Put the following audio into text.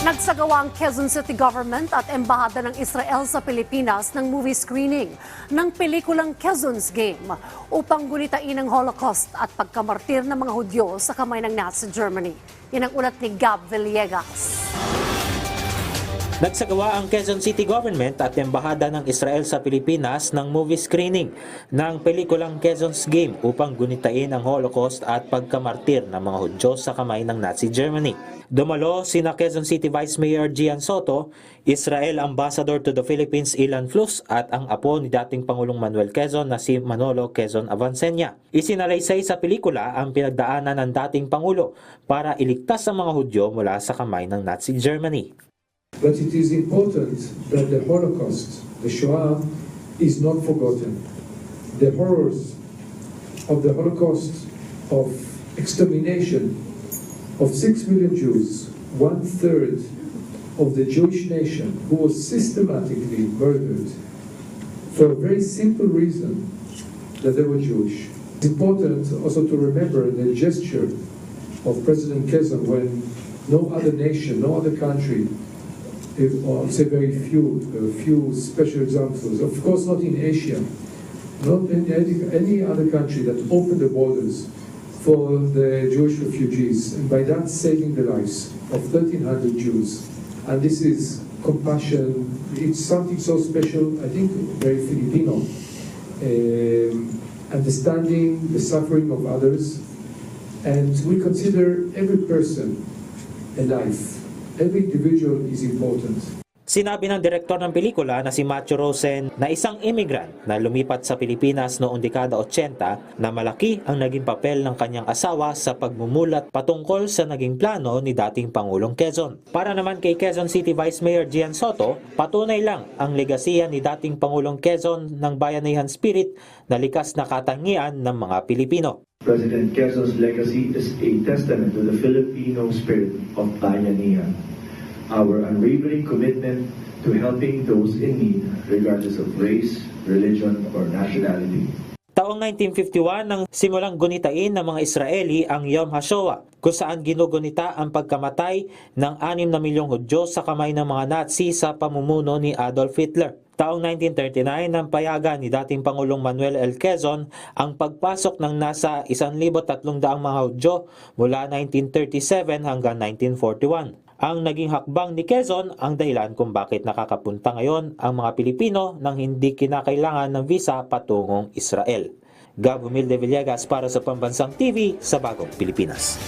Nagsagawa ang Quezon City Government at Embahada ng Israel sa Pilipinas ng movie screening ng pelikulang Quezon's Game upang gunitain ang Holocaust at pagkamartir ng mga Hudyo sa kamay ng Nazi Germany. Yan ang ulat ni Gab Villegas. Nagsagawa ang Quezon City Government at Embahada ng Israel sa Pilipinas ng movie screening ng pelikulang Quezon's Game upang gunitain ang Holocaust at pagkamartir ng mga Hudyo sa kamay ng Nazi Germany. Dumalo sina Quezon City Vice Mayor Gian Soto, Israel Ambassador to the Philippines Ilan Flus at ang apo ni dating Pangulong Manuel Quezon na si Manolo Quezon Avancenia. Isinalaysay sa pelikula ang pinagdaanan ng dating Pangulo para iligtas ang mga Hudyo mula sa kamay ng Nazi Germany. But it is important that the Holocaust, the Shoah, is not forgotten. The horrors of the Holocaust of extermination of six million Jews, one third of the Jewish nation, who was systematically murdered for a very simple reason that they were Jewish. It's important also to remember the gesture of President Kazan when no other nation, no other country I'll say very few, few special examples. Of course, not in Asia, not in any, any other country that opened the borders for the Jewish refugees, and by that saving the lives of 1,300 Jews. And this is compassion. It's something so special. I think very Filipino. Um, understanding the suffering of others, and we consider every person a life. Every individual is important. Sinabi ng direktor ng pelikula na si Macho Rosen na isang immigrant na lumipat sa Pilipinas noong dekada 80 na malaki ang naging papel ng kanyang asawa sa pagmumulat patungkol sa naging plano ni dating Pangulong Quezon. Para naman kay Quezon City Vice Mayor Gian Soto, patunay lang ang legasiya ni dating Pangulong Quezon ng bayanihan spirit na likas na katangian ng mga Pilipino. President Quezon's legacy is a testament to the Filipino spirit of bayanihan, our unwavering commitment to helping those in need, regardless of race, religion, or nationality. Taong 1951 nang simulang gunitain ng mga Israeli ang Yom HaShoah kung saan ginugunita ang pagkamatay ng 6 na milyong Hudyo sa kamay ng mga Nazi sa pamumuno ni Adolf Hitler. Taong 1939 nang payagan ni dating Pangulong Manuel L. Quezon ang pagpasok ng nasa 1,300 mga Hudyo mula 1937 hanggang 1941. Ang naging hakbang ni Quezon ang dahilan kung bakit nakakapunta ngayon ang mga Pilipino nang hindi kinakailangan ng visa patungong Israel. Gab Humilde Villegas para sa Pambansang TV sa Bagong Pilipinas.